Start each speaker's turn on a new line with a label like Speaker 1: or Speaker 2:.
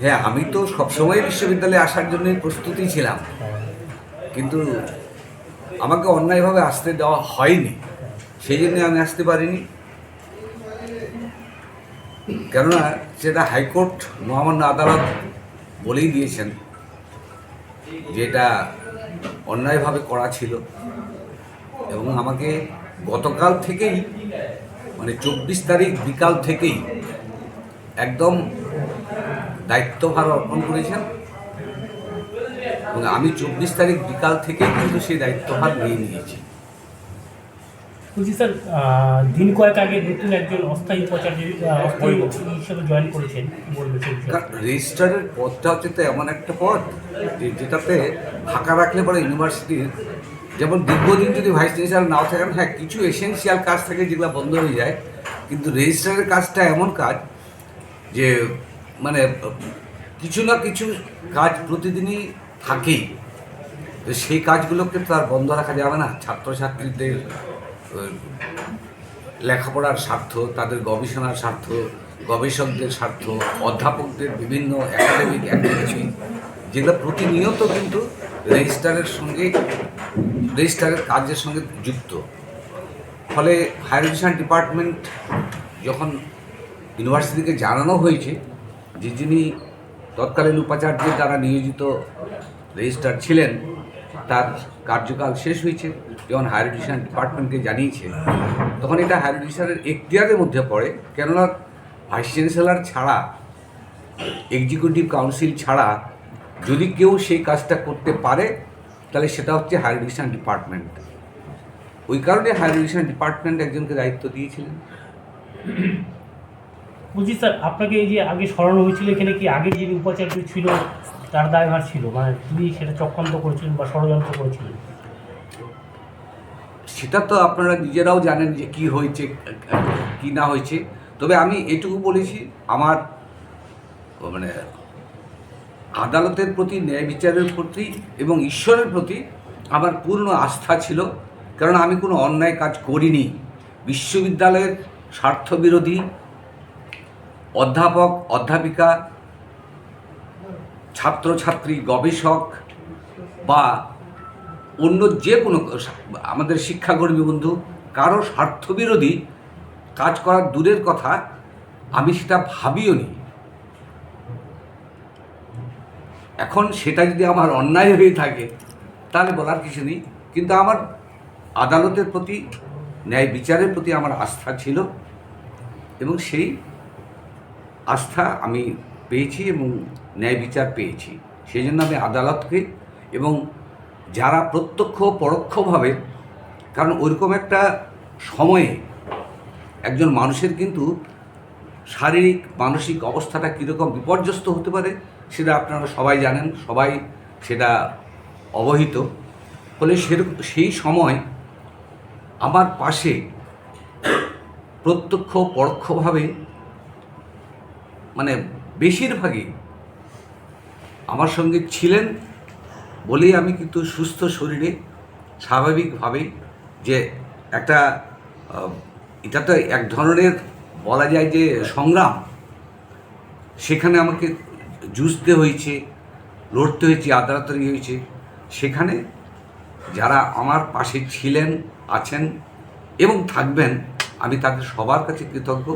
Speaker 1: হ্যাঁ আমি তো সবসময় বিশ্ববিদ্যালয়ে আসার জন্যই প্রস্তুতি ছিলাম। কিন্তু আমাকে অন্যায়ভাবে আসতে দেওয়া হয়নি। সেই জন্য আমি আসতে পারিনি। কেননা সেটা হাইকোর্ট, মহামান্য আদালত বলেই দিয়েছেন যেটা অন্যায়ভাবে করা ছিল। এবং আমাকে গতকাল থেকেই মানে চব্বিশ তারিখ বিকাল থেকেই একদম দায়িত্বভার অর্পণ করেছেন। এবং আমি চব্বিশ তারিখ বিকাল থেকে কিন্তু সেই দায়িত্বভার নিয়ে নিয়েছি।
Speaker 2: বলছি স্যার দিন কয়েক আগে নতুন একজন অস্থায়ী উপাচার্য অস্থায়ী হিসেবে জয়েন করেছেন
Speaker 1: রেজিস্ট্রারের পদটা হচ্ছে তো এমন একটা পদ যেটাতে ফাঁকা রাখলে পরে ইউনিভার্সিটির যেমন দীর্ঘদিন যদি ভাইস চ্যান্সেলার নাও থাকেন হ্যাঁ কিছু এসেন্সিয়াল কাজ থাকে যেগুলো বন্ধ হয়ে যায় কিন্তু রেজিস্ট্রারের কাজটা এমন কাজ যে মানে কিছু না কিছু কাজ প্রতিদিনই থাকেই। তো সেই কাজগুলোকে তো আর বন্ধ রাখা যাবে না। ছাত্রছাত্রীদের লেখাপড়ার স্বার্থ, তাদের গবেষণার স্বার্থ, গবেষকদের স্বার্থ, অধ্যাপকদের বিভিন্ন একাডেমিক অ্যাক্টিভিটি যেগুলো প্রতিনিয়ত কিন্তু রেজিস্টারের সঙ্গে রেজিস্টারের কাজের সঙ্গে যুক্ত। ফলে হায়ার এডুকেশন ডিপার্টমেন্ট যখন ইউনিভার্সিটিকে জানানো হয়েছে যে যিনি তৎকালীন উপাচার্যের দ্বারা নিয়োজিত রেজিস্ট্রার ছিলেন, তার কার্যকাল শেষ হয়েছে, যখন হায়ার এডুকেশন ডিপার্টমেন্টকে জানিয়েছে, তখন এটা হায়ার এডুকেশনের এখতিয়ারের মধ্যে পড়ে। কেননা ভাইস চ্যান্সেলার ছাড়া, এক্সিকিউটিভ কাউন্সিল ছাড়া যদি কেউ সেই কাজটা করতে পারে, তাহলে সেটা হচ্ছে হায়ার এডুকেশন ডিপার্টমেন্ট। ওই কারণে হায়ার এডুকেশন ডিপার্টমেন্ট একজনকে দায়িত্ব দিয়েছিলেন।
Speaker 2: বলছি স্যার, আপনাকে এই যে আগে সরানো হয়েছিল এখানে কি আগে যিনি উপাচার্য ছিল, তার দায়ভার ছিল? মানে তিনি সেটা চক্রান্ত করেছিলেন বা ষড়যন্ত্র করেছিলেন?
Speaker 1: সেটা তো আপনারা নিজেরাও জানেন যে কি হয়েছে, কি না হয়েছে। তবে আমি এটুকু বলেছি, আমার মানে আদালতের প্রতি, ন্যায় বিচারের প্রতি এবং ঈশ্বরের প্রতি আমার পূর্ণ আস্থা ছিল। কারণ আমি কোনো অন্যায় কাজ করিনি। বিশ্ববিদ্যালয়ের স্বার্থবিরোধী অধ্যাপক, অধ্যাপিকা, ছাত্রছাত্রী, গবেষক বা অন্য যে কোনো আমাদের শিক্ষাকর্মী বন্ধু, কারও স্বার্থবিরোধী কাজ করার দূরের কথা আমি সেটা ভাবিও নি এখন সেটা যদি আমার অন্যায় হয়ে থাকে, তাহলে বলার কিছু নেই। কিন্তু আমার আদালতের প্রতি, ন্যায় বিচারের প্রতি আমার আস্থা ছিল এবং সেই আস্থা আমি পেয়েছি এবং ন্যায় বিচার পেয়েছি। সেই জন্য আমি আদালতকে এবং যারা প্রত্যক্ষ পরোক্ষভাবে, কারণ ওইরকম একটা সময়ে একজন মানুষের কিন্তু শারীরিক, মানসিক অবস্থাটা কীরকম বিপর্যস্ত হতে পারে, সেটা আপনারা সবাই জানেন, সবাই সেটা অবহিত। ফলে সেরকম, সেই সময় আমার পাশে প্রত্যক্ষ পরোক্ষভাবে মানে বেশিরভাগই আমার সঙ্গে ছিলেন বলেই আমি কিন্তু সুস্থ শরীরে স্বাভাবিকভাবে যে একটা এটা তো এক ধরনের বলা যায় যে সংগ্রাম। সেখানে আমাকে জুঝতে হয়েছে, লড়তে হয়েছে আদালতারি হয়েছে। সেখানে যারা আমার পাশে ছিলেন, আছেন এবং থাকবেন, আমি তাদের সবার কাছে কৃতজ্ঞ।